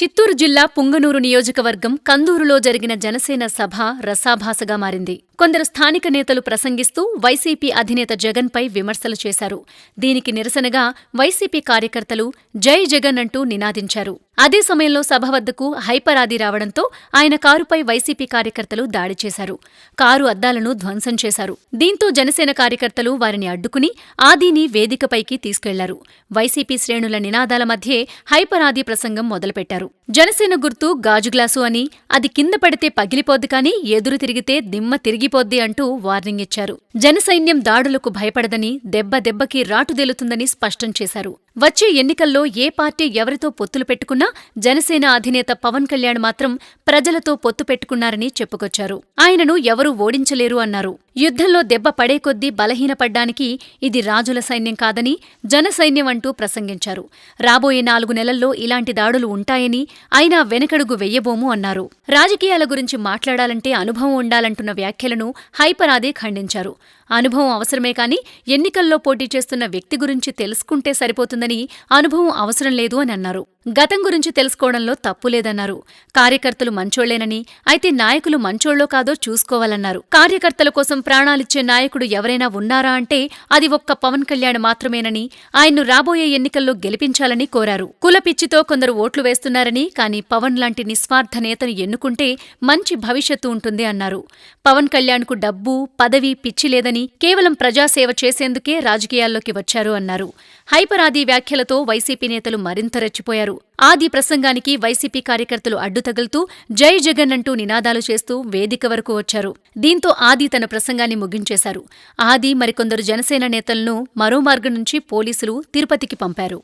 చిత్తూరు జిల్లా పుంగనూరు నియోజకవర్గం కందూరులో జరిగిన జనసేన సభ రసాభాసగా మారింది. కొందరు స్థానిక నేతలు ప్రసంగిస్తూ వైసీపీ అధినేత జగన్పై విమర్శలు చేశారు. దీనికి నిరసనగా వైసీపీ కార్యకర్తలు జై జగన్ అంటూ నినాదించారు. అదే సమయంలో సభ వద్దకు హైపర్ ఆది రావడంతో ఆయన కారుపై వైసీపీ కార్యకర్తలు దాడి చేశారు. కారు అద్దాలను ధ్వంసం చేశారు. దీంతో జనసేన కార్యకర్తలు వారిని అడ్డుకుని ఆదిని వేదికపైకి తీసుకెళ్ళారు. వైసీపీ శ్రేణుల నినాదాల మధ్యే హైపర్ ఆది ప్రసంగం మొదలుపెట్టారు. జనసేన గుర్తు గాజు గ్లాసు అని అది కింద పడితే పగిలిపోద్ది కానీ ఎదురు తిరిగితే దిమ్మ తిరిగిపోద్ది అంటూ వార్నింగ్ ఇచ్చారు. జనసైన్యం దాడులకు భయపడదని దెబ్బ దెబ్బకి రాటుదేలుతుందని స్పష్టం చేశారు. వచ్చే ఎన్నికల్లో ఏ పార్టీ ఎవరితో పొత్తులు పెట్టుకున్నా జనసేన అధినేత పవన్ కళ్యాణ్ మాత్రం ప్రజలతో పొత్తు పెట్టుకున్నారని చెప్పుకొచ్చారు. ఆయనను ఎవరూ ఓడించలేరు అన్నారు. యుద్ధంలో దెబ్బ పడే కొద్దీ బలహీనపడ్డానికి ఇది రాజుల సైన్యం కాదని జనసైన్యం అంటూ ప్రసంగించారు. రాబోయే నాలుగు నెలల్లో ఇలాంటి దాడులు ఉంటాయని అయినా వెనకడుగు వెయ్యబోము అన్నారు. రాజకీయాల గురించి మాట్లాడాలంటే అనుభవం ఉండాలంటున్న వ్యాఖ్యలను హైపరాదే ఖండించారు. అనుభవం అవసరమే కాని ఎన్నికల్లో పోటీ చేస్తున్న వ్యక్తి గురించి తెలుసుకుంటే సరిపోతుందని అనుభవం అవసరం లేదు అని అన్నారు. గతం గురించి తెలుసుకోవడంలో తప్పులేదన్నారు కార్యకర్తలు మంచోళ్ళేనని అయితే నాయకులు మంచోళ్ళో కాదో చూసుకోవాలన్నారు. కార్యకర్తల కోసం ప్రాణాలిచ్చే నాయకుడు ఎవరైనా ఉన్నారా అంటే అది ఒక్క పవన్ కళ్యాణ్ మాత్రమేనని ఆయన్ను రాబోయే ఎన్నికల్లో గెలిపించాలని కోరారు. కులపిచ్చితో కొందరు ఓట్లు వేస్తున్నారని కానీ పవన్ లాంటి నిస్వార్థ నేతను ఎన్నుకుంటే మంచి భవిష్యత్తు ఉంటుంది అన్నారు. పవన్ కళ్యాణ్కు డబ్బు పదవి పిచ్చి లేదని కేవలం ప్రజాసేవ చేసేందుకే రాజకీయాల్లోకి వచ్చారు అన్నారు. హైపరాది వ్యాఖ్యలతో వైసీపీ నేతలు మరింత రెచ్చిపోయారు. ఆది ప్రసంగానికి వైసీపీ కార్యకర్తలు అడ్డుతగులుతూ జై జగన్ అంటూ నినాదాలు చేస్తూ వేదిక వరకు వచ్చారు. దీంతో ఆది తన ప్రసంగాన్ని ముగించేశారు. ఆది మరికొందరు జనసేన నేతలను మరో మార్గం నుంచి పోలీసులు తిరుపతికి పంపారు.